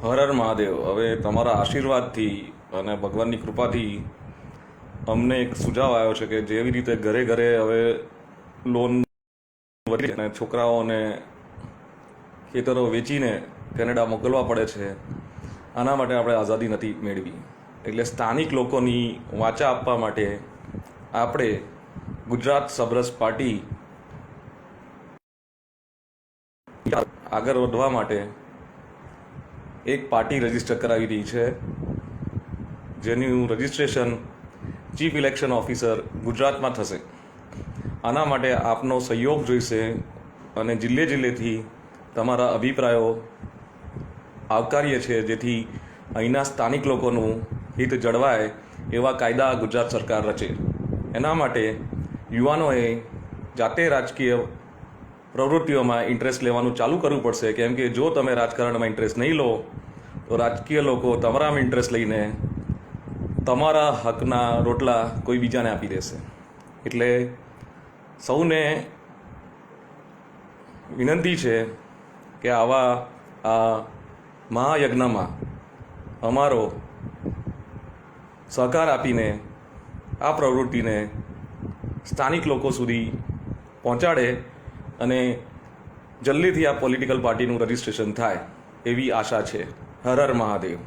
હર હર મહાદેવ. હવે તમારા આશીર્વાદથી અને ભગવાનની કૃપાથી અમને એક સુઝાવ આવ્યો છે કે જેવી રીતે ઘરે ઘરે હવે લોન વધી અને છોકરાઓને ખેતરો વેચીને કેનેડા મોકલવા પડે છે, આના માટે આપણે આઝાદી નથી મેળવી. એટલે સ્થાનિક લોકોની વાચા આપવા માટે આપણે ગુજરાત સબરસ પાર્ટી આગળ વધવા માટે એક પાર્ટી રજિસ્ટર કરાવી રહી છે, જેનું રજિસ્ટ્રેશન ચીફ ઇલેક્શન ઓફિસર ગુજરાતમાં થશે. આના માટે આપનો સહયોગ જોઈશે અને જિલ્લે જિલ્લેથી તમારા અભિપ્રાયો આવકાર્ય છે જેથી અહીંના સ્થાનિક લોકોનું હિત જળવાય એવા કાયદા ગુજરાત સરકાર રચે. એના માટે યુવાનોએ જાતે રાજકીય પ્રવૃત્તિઓમાં ઇન્ટરેસ્ટ લેવાનું ચાલુ કરવું પડશે. કેમ કે જો તમે રાજકારણમાં ઇન્ટરેસ્ટ નહીં લો, તો રાજકીય લોકો તમારામાં ઇન્ટરેસ્ટ લઈને તમારા હકના રોટલા કોઈ બીજાને આપી દેશે. એટલે સૌને વિનંતી છે કે આવા આ મહાયજ્ઞમાં અમારો સહકાર આપીને આ પ્રવૃત્તિને સ્થાનિક લોકો સુધી પહોંચાડે અને જલ્દીથી આ પોલિટિકલ પાર્ટીનું રજિસ્ટ્રેશન થાય એવી આશા છે. હર હર મહાદેવ.